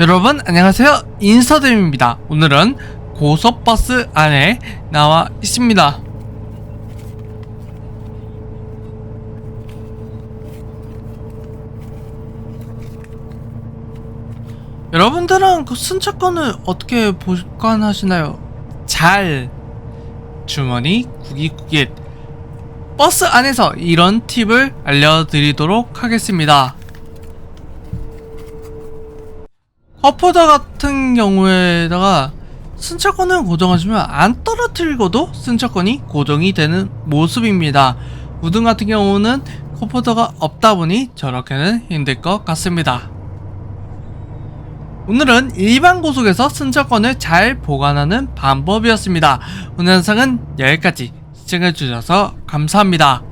여러분 안녕하세요. 인서dem입니다. 오늘은 고속버스 안에 나와 있습니다. 여러분들은 그 승차권을 어떻게 보관하시나요? 잘. 주머니 구깃구깃. 버스 안에서 이런 팁을 알려드리도록 하겠습니다 커포더 같은 경우에다가 승차권을 고정하시면 안 떨어뜨리고도 승차권이 고정이 되는 모습입니다. 우등 같은 경우는 커포더가 없다 보니 저렇게는 힘들 것 같습니다. 오늘은 일반 고속에서 승차권을 잘 보관하는 방법이었습니다. 오늘 영상은 여기까지 시청해주셔서 감사합니다.